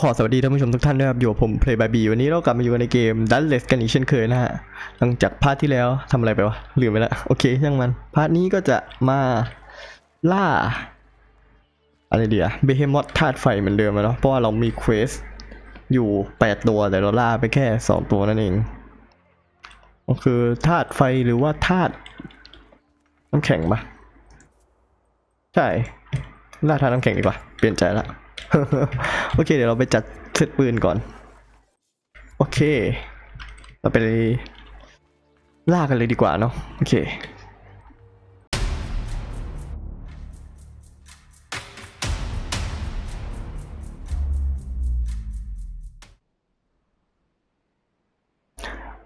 ็ขอสวัสดีท่านผู้ชมทุกท่านด้วยครับ อยู่กับผม Play by B วันนี้เรากลับมาอยู่ในเกม d u n l e s s กันอีกเช่นเคยนะฮะ หลังจากพาร์ทที่แล้วทำอะไรไปวะ ลืมไปล้วโอเคช่างมัน พาร์ทนี้ก็จะมาล่า อะไรเดียเบเฮมอ t ธาตุไฟเหมือนเดิมอะเนาะเพราะว่าเรามีเควสอยู่ 8 ตัวแต่เราล่าไปแค่ 2 ตัวนั่นเองก็คือธาตุไฟหรือว่าธาตุน้ำแข็งปะใช่ล่าธาตุน้ำแข็งดีกว่า เปลี่ยนใจละ โอเค เดี๋ยวเราไปจัดเซตปืนก่อน โอเค เราไปล่ากันเลยดีกว่าเนาะโอเค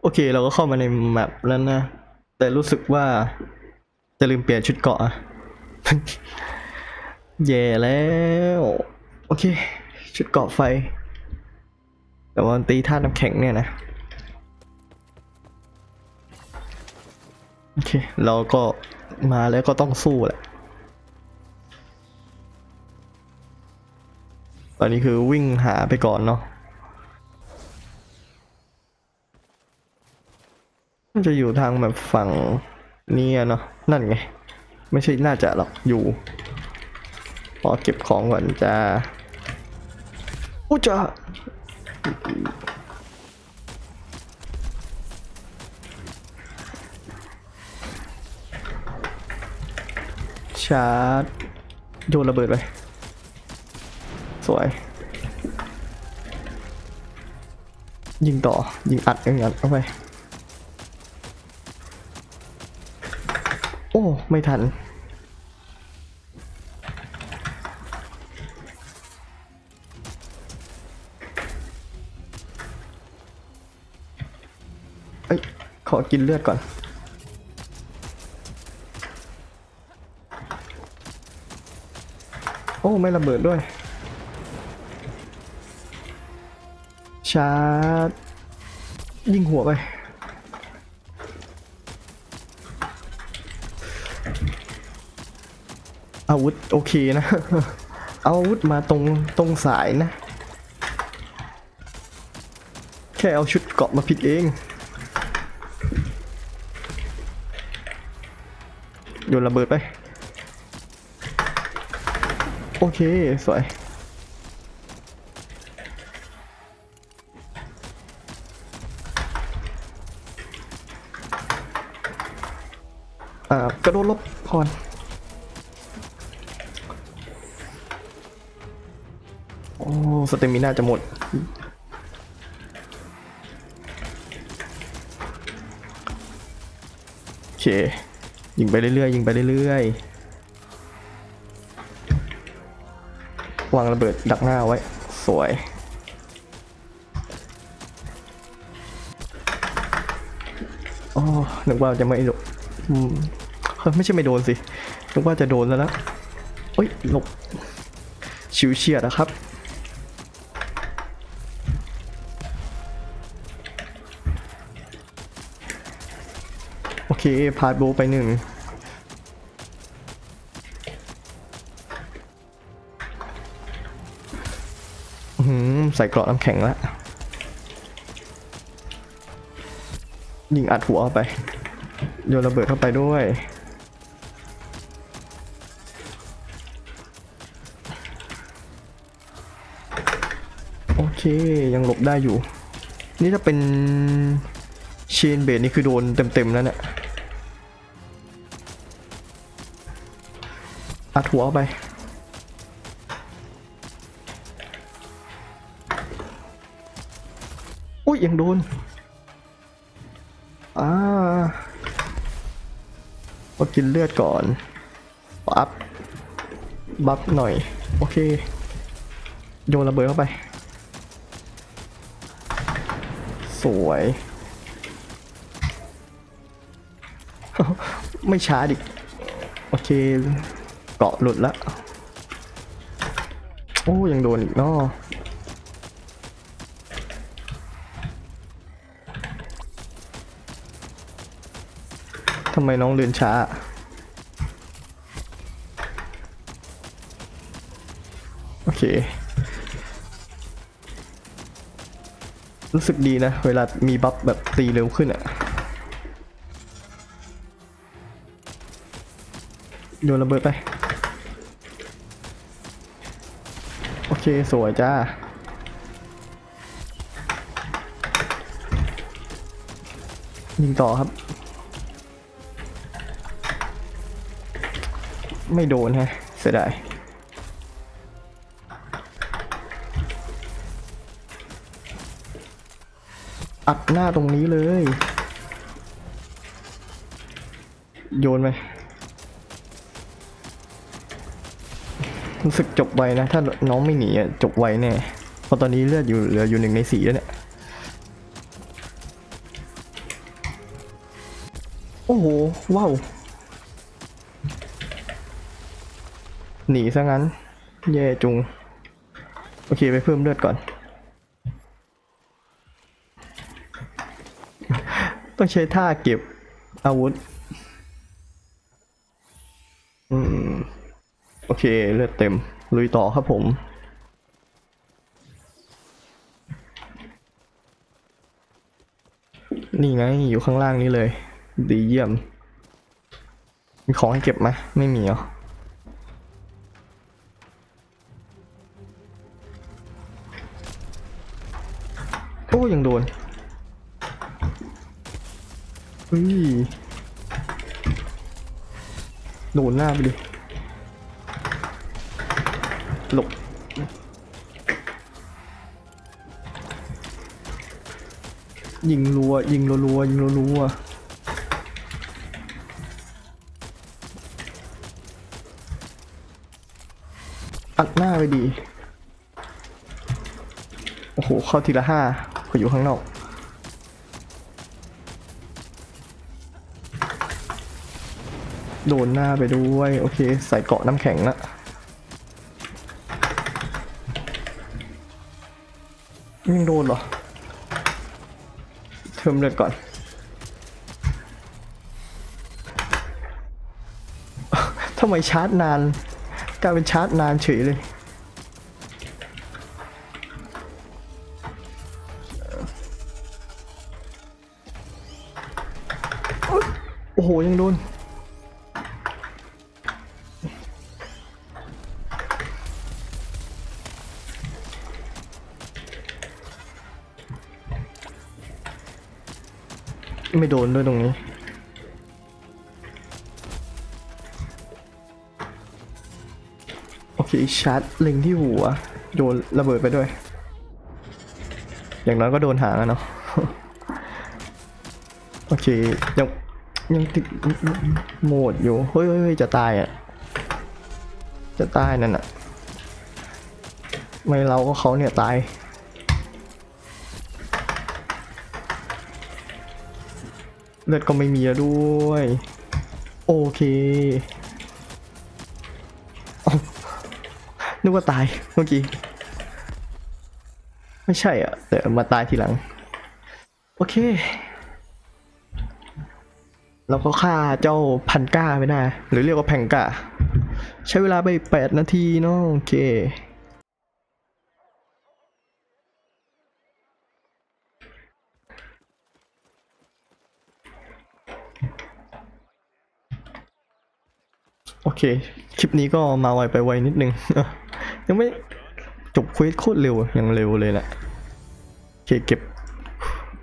โอเค เราก็เข้ามาในแมปแล้วนะ แต่รู้สึกว่าจะลืมเปลี่ยนชุดเกาะอะแย่แล้ว เค ชุดเกาะไฟ แต่ว่ามันตีธาน้ำแข็งเนี่ยนะ โอเค เราก็มาแล้วก็ต้องสู้แหละ ตอนนี้คือวิ่งหาไปก่อนเนาะจะอยู่ทางแบบฝั่งนี้เนาะนั่นไง ไม่ใช่น่าจะหรอกอยู่พอเก็บของก่อนจะ อู้จะชาร์จโยนระเบิดไปสวย ยิงต่อ ยิงอัดยิงอัดเข้าไป โอ้ ไม่ทัน ขอกินเลือดก่อน โอ้ ไม่ระเบิดด้วย ชาร์จ ยิงหัวไป อาวุธ โอเคนะเอาอาวุธมาตรง ตรงสายนะ แค่เอาชุดเกาะมาผิดเอง โยนระเบิดไป โอเค สวย อ่ากระโดดลบก่อนโอ้ สเตมิน่าจะหมดโอเค ยิงไปเรื่อยๆยิงไปเรื่อยๆวางระเบิดดักหน้าไว้ สวย โอ้นึกว่าจะไม่โดนอืมเฮ้ยไม่ใช่ไม่โดนสินึกว่าจะโดนแล้วนะเอ้ยหลบชิวเฉียดนะครับ เคพาดโบไปหนึ่งหือใส่เกราะน้ำแข็งแล้วยิงอัดหัวเข้าไป โยนระเบิดเข้าไปด้วยโอเคยังหลบได้อยู่ นี่ถ้าเป็นเชนเบดนี่คือโดนเต็มๆแล้วเนี่ย อัดหัวไป อุ้ยยังโดน อ่าก็กินเลือดก่อนอัพบัฟหน่อย โอเค โยนระเบิดเข้าไป สวย ไม่ช้าดิ โอเคาะหลุดละ โอ้ยังโดนอีกเนาะทำไมน้องเดินช้า โอเค รู้สึกดีนะ เวลามีบัฟแบบตีเร็วขึ้นอะโยนระเบิดไป โอ เคสวยจ้า ยิงต่อครับ ไม่โดนฮะเสียดายอัดหน้าตรงนี้เลย โยนไป รู้สึกจบไวนะ ถ้าน้องไม่หนีอะจบไวแน่เพราะตอนนี้เลือดอยู่เหลืออยู่หนึ่งในสี่แล้วเนี่ย โอ้โห ว้าว หนีซะงั้น แย่จุง โอเคไปเพิ่มเลือดก่อน ต้องใช้ท่าเก็บอาวุธ เค เลือดเต็ม ลุยต่อครับผม นี่ไงอยู่ข้างล่างนี้เลย ดีเยี่ยม มีของให้เก็บไหมไม่มีเหรอโอ้ยังโดนเฮ้ยโดนหน้าไปดิ หลบยิงรัว ยิงรัวๆยิงรัวๆอัดหน้าไปดี โอ้โห เข้าทีละห้าก็อยู่ข้างนอกโดนหน้าไปด้วย โอเค ใส่เกาะน้ำแข็งละ ยังโดนเหรอเทิมเลือดก่อน ทำไมชาร์จนาน กลายเป็นชาร์จนานเฉยเลยโอ้โห ยังโดน ไม่โดนด้วยตรงนี้ โอเคชาร์จเล็งที่หัว โยนระเบิดไปด้วย อย่างน้อยก็โดนหางอะเนาะโอเค ยังยังติดโหมดอยู่ เฮ้ยเฮ้ยเฮ้ยจะตายอะ จะตายนั่นอะ ไม่เราก็เขาเนี่ยตาย ลือดก็ไม่มีแล้วด้วย โอเคอนึกว่าตายเมื่อกี้ ไม่ใช่อะ แต่มาตายทีหลัง โอเค เราก็ฆ่าเจ้าพันก้าไปได้หรือเรียกว่าแพงก้า ใช้เวลาไปแปดนาทีเนาะโอเค เค คลิปนี้ก็มาไวไปไวนิดนึง ยังไม่จบเควสโคตรเร็วยังเร็วเลยแหละโอเคเก็บ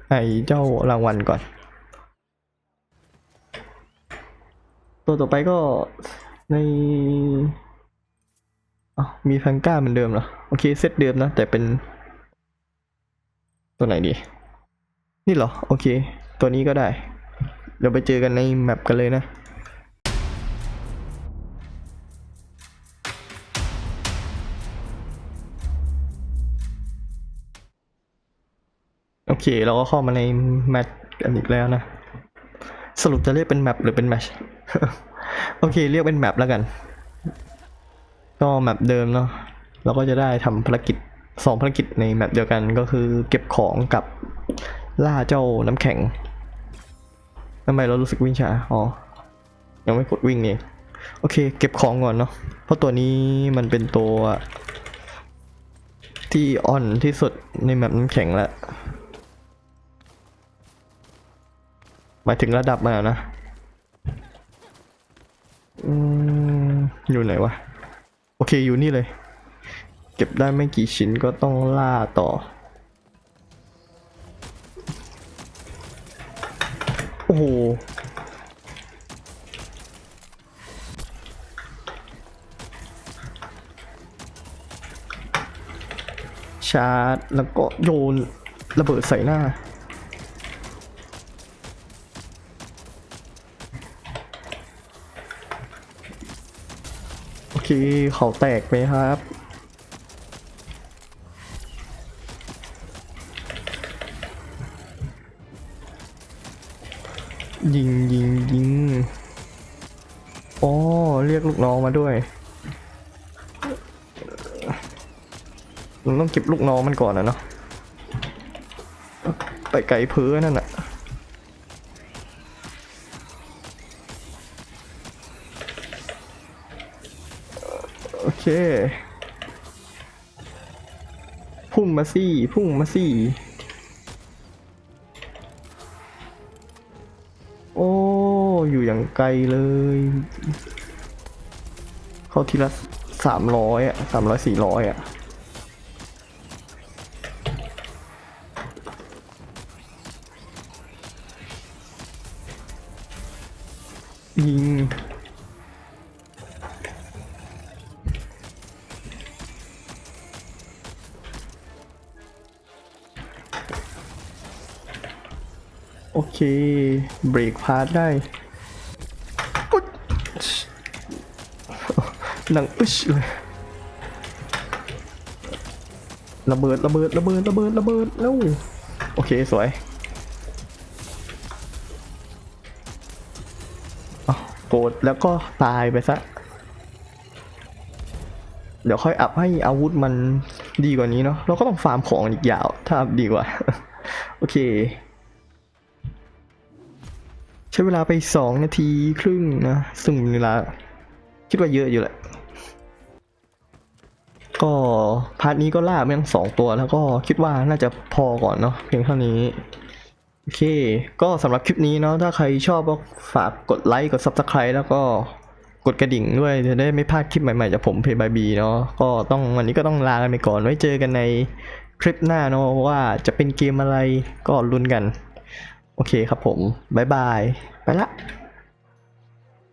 ไอ้เจ้ารางวัลก่อน ตัวต่อไปก็ในอ๋อมีแพงก้าเหมือนเดิมเหรอ โอเคเซตเดิมนะ แต่เป็น ตัวไหนดี นี่เหรอ โอเค ตัวนี้ก็ได้ เดี๋ยวไปเจอกันในแมปกันเลยนะ เค เราก็เข้ามาในแมตช์กันอีกแล้วนะ สรุปจะเรียกเป็นแมปหรือเป็นแมชโอเค เรียกเป็นแมปแล้วกัน ก็แมปเดิมเนาะเราก็จะได้ทำภารกิจสองภารกิจในแมปเดียวกันก็คือเก็บของกับล่าเจ้าน้ำแข็งทำไมเรารู้สึกวิ่งช้าอ๋อ ยังไม่กดวิ่งเองโอเค เก็บของก่อนเนาะเพราะตัวนี้มันเป็นตัวที่อ่อนที่สุดในแมปน้ำแข็งแล้ว หมายถึงระดับมานะอืมอยู่ไหนวะ โอเคอยู่นี่เลย เก็บได้ไม่กี่ชิ้นก็ต้องล่าต่อ โอ้โหชาร์จแล้วก็โยนระเบิดใส่หน้า เคเขาแตกไหมครับยิงยิงยิงอ๋อเรียกลูกน้องมาด้วยเราต้องเก็บลูกน้องมันก่อนนะเนาะ ไปไกลเพ้อนั่นน่ะ มาสิพุ่งมาสิโอ้ อยู่อย่างไกลเลย เข้าทีละสามร้อยอะสามร้อยสี่ร้อยอะ เค เบรกพาร์ทได้อุ๊ยดังอึชเลยระเบิดระเบิดระเบิดระเบิดระเบิดแล้วโอเคสวยอ้าวโกรธแล้วก็ตายไปซะ เดี๋ยวค่อยอัพให้อาวุธมันดีกว่านี้เนาะเราก็ต้องฟาร์มของอีกยาว ถ้าอัพดีกว่า โอเค ใช้เวลาไปสองนาทีครึ่งนะซึ่งเวลาคิดว่าเยอะอยู่แหละ ก็พาร์ทนี้ก็ล่ามาทั้งสองตัวแล้วก็คิดว่าน่าจะพอก่อนเนาะเพียงเท่านี้โอเค ก็สำหรับคลิปนี้เนาะถ้าใครชอบก็ฝากกดไลค์กด Subscribe แล้วก็กดกระดิ่งด้วยจะได้ไม่พลาดคลิปใหม่ๆจากผมเพย์บายบีเนาะก็ต้องวันนี้ก็ต้องลากันไปก่อนไว้เจอกันในคลิปหน้าเนาะว่าจะเป็นเกมอะไรก็ลุ้นกัน โอเคครับผม บ๊ายบาย ไปละ